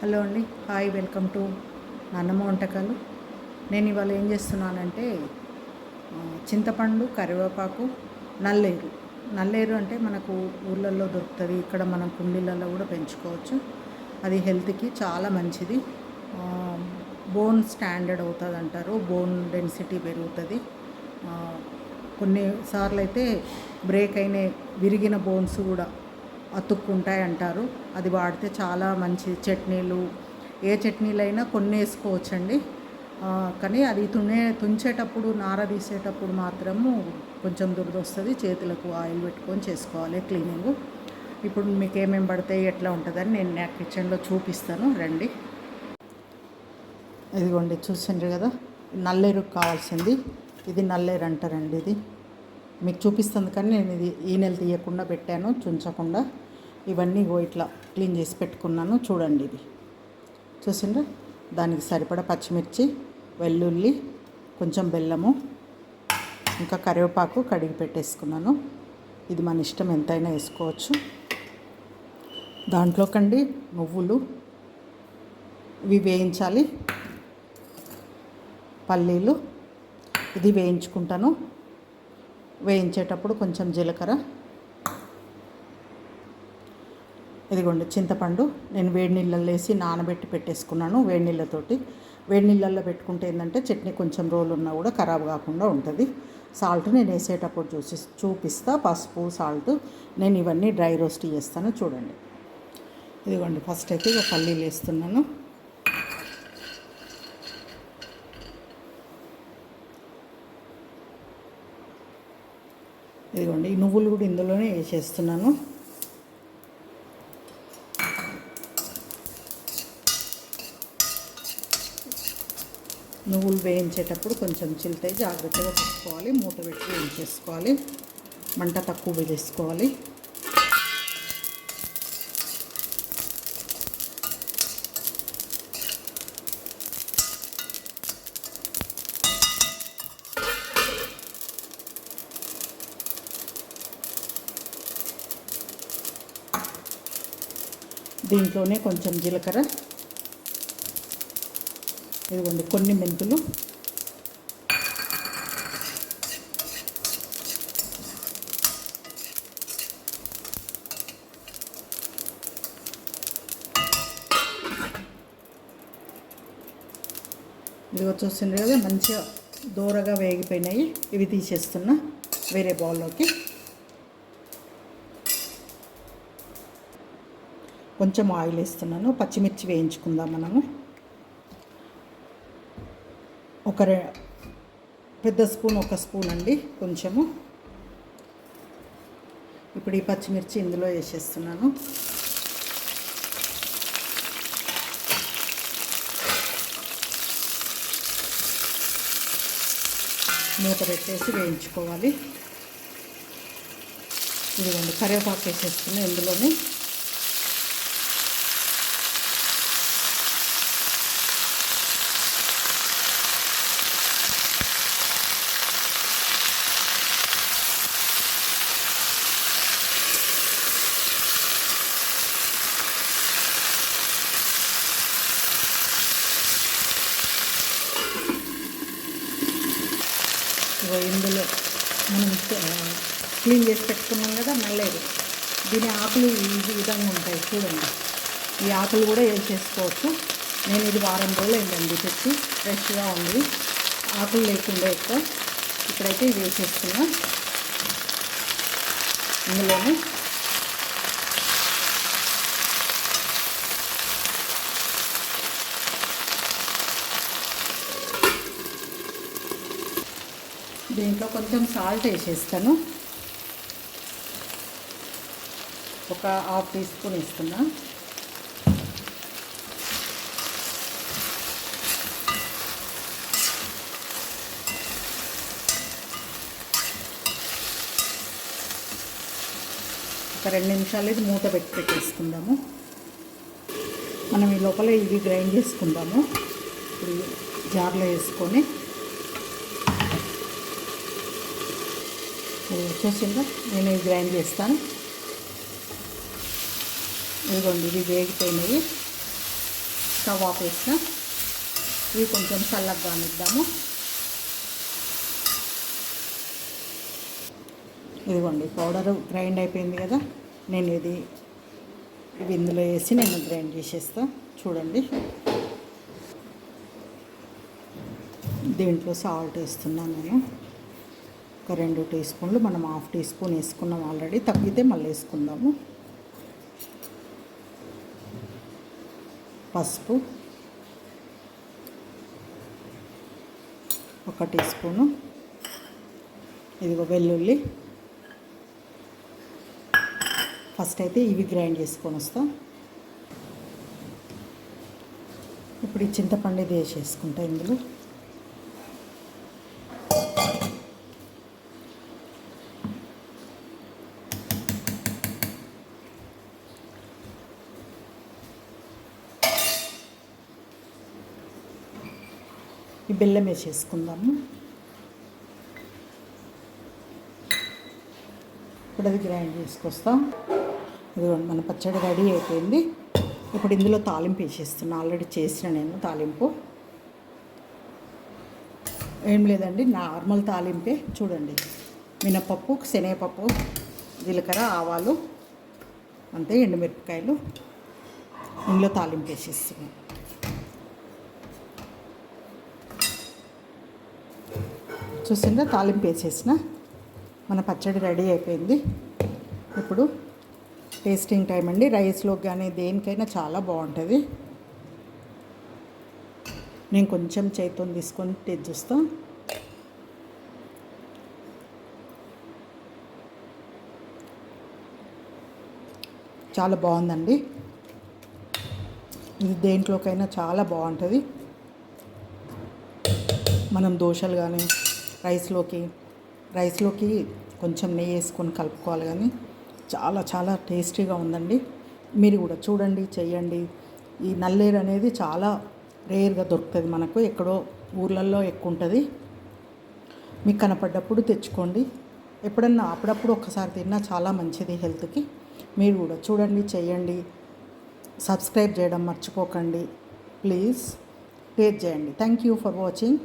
Hello అండి. Hi welcome to Annamma వంటకాలు. నేను ఇవాళ ఏం చేస్తున్నానంటే చింతపండు కరివేపాకు నల్లేరు. నల్లేరు అంటే మనకు ఊళ్ళల్లో దొరుకుతుంది. ఇక్కడ మనం కుండీలలో కూడా పెంచుకోవచ్చు. అది హెల్త్కి చాలా మంచిది. బోన్ స్టాండర్డ్ అవుతుంది అంటారు బోన్ డెన్సిటీ పెరుగుతుంది. కొన్నిసార్లు అయితే బ్రేక్ అయిన విరిగిన బోన్స్ కూడా అతుక్కుంటాయి అంటారు అది వాడితే చాలా మంచి చట్నీలు. ఏ చట్నీలైనా కొన్ని వేసుకోవచ్చండి. కానీ అది తునే తుంచేటప్పుడు నార తీసేటప్పుడు మాత్రము కొంచెం దురద వస్తుంది చేతులకు ఆయిల్ పెట్టుకొని చేసుకోవాలి క్లీనింగ్. ఇప్పుడు మీకు ఏమేమి పడతాయి ఎట్లా ఉంటుందని నేను నా కిచెన్లో చూపిస్తాను. రండి. ఇదిగోండి చూసిండ్రు కదా? నల్లేరుకు కావాల్సింది. ఇది నల్లేరు అంటారండి ఇది. మీకు చూపిస్తుంది కానీ నేను ఇది ఈ నెల తీయకుండా పెట్టాను చుంచకుండా. ఇవన్నీ ఇట్లా క్లీన్ చేసి పెట్టుకున్నాను చూడండి ఇది. చూసిండ్రా? దానికి సరిపడా పచ్చిమిర్చి వెల్లుల్లి కొంచెం బెల్లము ఇంకా కరివేపాకు కడిగి పెట్టేసుకున్నాను. ఇది మన ఇష్టం ఎంతైనా వేసుకోవచ్చు. దాంట్లోకండి నువ్వులు ఇవి వేయించాలి. పల్లీలు ఇది వేయించుకుంటాను. వేయించేటప్పుడు కొంచెం జీలకర్ర. ఇదిగోండి చింతపండు. నేను వేడి నీళ్ళల్లో వేసి నానబెట్టి పెట్టేసుకున్నాను వేడి నీళ్ళతోటి. వేడి నీళ్ళల్లో పెట్టుకుంటే ఏంటంటే చట్నీ కొంచెం రోలు ఉన్నా కూడా ఖరాబ్ కాకుండా ఉంటుంది. సాల్ట్ నేను వేసేటప్పుడు చూసి చూపిస్తా. పసుపు సాల్ట్. నేను ఇవన్నీ డ్రై రోస్ట్ చేస్తాను చూడండి. ఇదిగోండి ఫస్ట్ అయితే ఇక పల్లీలు వేస్తున్నాను. ఇదిగోండి ఈ నువ్వులు కూడా ఇందులోనే వేసేస్తున్నాను. నువ్వులు వేయించేటప్పుడు కొంచెం చిల్తాయి జాగ్రత్తగా పెట్టుకోవాలి మూత పెట్టి వేయించేసుకోవాలి మంట తక్కువ వేసుకోవాలి. దీంట్లోనే కొంచెం జీలకర్ర. ఇదిగోండి కొన్ని మెంతులు. ఇదిగో చూసిండ్రు కదా మంచిగా దూరగా వేగిపోయినాయి. ఇవి తీసేస్తున్నా వేరే బౌల్లోకి. కొంచెం ఆయిల్ వేస్తున్నాను పచ్చిమిర్చి వేయించుకుందాం మనము. ఒక రె పెద్ద స్పూన్ ఒక స్పూన్ అండి కొంచెము. ఇప్పుడు ఈ పచ్చిమిర్చి ఇందులో వేసేస్తున్నాను. మూత పెట్టేసి వేయించుకోవాలి. ఇదిగోండి కరివేపాకు వేసేస్తున్నాను ఇందులోనే. ఇగో ఇందులో మనం క్లీన్ చేసి పెట్టుకున్నాం కదా నల్లేదు దీని ఆకులు ఈ విధంగా ఉంటాయి చూడండి. ఈ ఆకులు కూడా వేసేసుకోవచ్చు నేను ఇది వారం రోజులు ఏంటండి పెట్టి ఫ్రెష్గా ఉంది. ఆకులు లేకుండా ఎక్కువ. ఇప్పుడైతే ఇది వేసేస్తున్నా. ఇందులోనే దీంట్లో కొంచెం సాల్ట్ వేసేస్తాను. ఒక హాఫ్ టీ స్పూన్ ఇస్తున్నా ఒక రెండు నిమిషాలు ఇది మూత పెట్టి పెట్టేసుకుందాము. మనం ఈ లోపల ఇవి గ్రైండ్ చేసుకుందాము. ఇప్పుడు జార్లో వేసుకొని చూసిందా? నేను ఇది గ్రైండ్ చేస్తాను. ఇదిగోండి ఇవి వేగిపోయినాయి స్టవ్ ఆపేసిన ఇవి కొంచెం చల్లగా కానిద్దాము ఇదిగోండి పౌడర్ గ్రైండ్ అయిపోయింది కదా? నేను ఇది ఇవి ఇందులో వేసి నేను గ్రైండ్ చేసేస్తా. చూడండి. దీంట్లో సాల్ట్ వేస్తున్నాను నేను. ఒక రెండు టీ స్పూన్లు మనం హాఫ్ టీ స్పూన్ వేసుకున్నాం ఆల్రెడీ. తగ్గితే మళ్ళీ వేసుకుందాము. పసుపు ఒక టీ స్పూను. ఇదిగో వెల్లుల్లి. ఫస్ట్ అయితే ఇవి గ్రైండ్ చేసుకొని వస్తాం. ఇప్పుడు ఈ చింతపండు ఇది వేసేసుకుంటా ఇందులో. ఈ బెల్లం వేసేసుకుందాము ఇప్పుడు అది గ్రైండ్ చేసుకొస్తాం. ఇదిగోండి మన పచ్చడి రెడీ అయిపోయింది. ఇప్పుడు ఇందులో తాలింపు వేసేస్తున్నా. ఆల్రెడీ చేసిన నేను తాలింపు. ఏం లేదండి నార్మల్ తాలింపే. చూడండి. మినపప్పు శనగపప్పు జీలకర్ర ఆవాలు అంతే ఎండుమిరపకాయలు. ఇందులో తాలింపు వేసేస్తున్నాం. చూసిందా? తాలింపు వేసేసిన. మన పచ్చడి రెడీ అయిపోయింది. ఇప్పుడు టేస్టింగ్ టైం అండి. రైస్లోకి కానీ దేనికైనా చాలా బాగుంటుంది. నేను కొంచెం చేతితో తీసుకొని టేస్ట్ చూస్తా. చాలా బాగుందండి. ఇది దేంట్లోకైనా చాలా బాగుంటుంది. మనం దోశలు కానీ రైస్లోకి రైస్లోకి కొంచెం నెయ్యి వేసుకొని కలుపుకోవాలి కానీ చాలా చాలా టేస్టీగా ఉందండి. మీరు కూడా చూడండి చేయండి ఈ నల్లేరు అనేది చాలా రేర్గా దొరుకుతుంది మనకు. ఎక్కడో ఊర్లలో ఎక్కువ ఉంటుంది. మీకు కనపడ్డప్పుడు తెచ్చుకోండి. ఎప్పుడన్నా అప్పుడప్పుడు ఒక్కసారి తిన్నా చాలా మంచిది హెల్త్కి. మీరు కూడా చూడండి చేయండి సబ్స్క్రైబ్ చేయడం మర్చిపోకండి. ప్లీజ్ టేక్ చేయండి. Thank you for watching.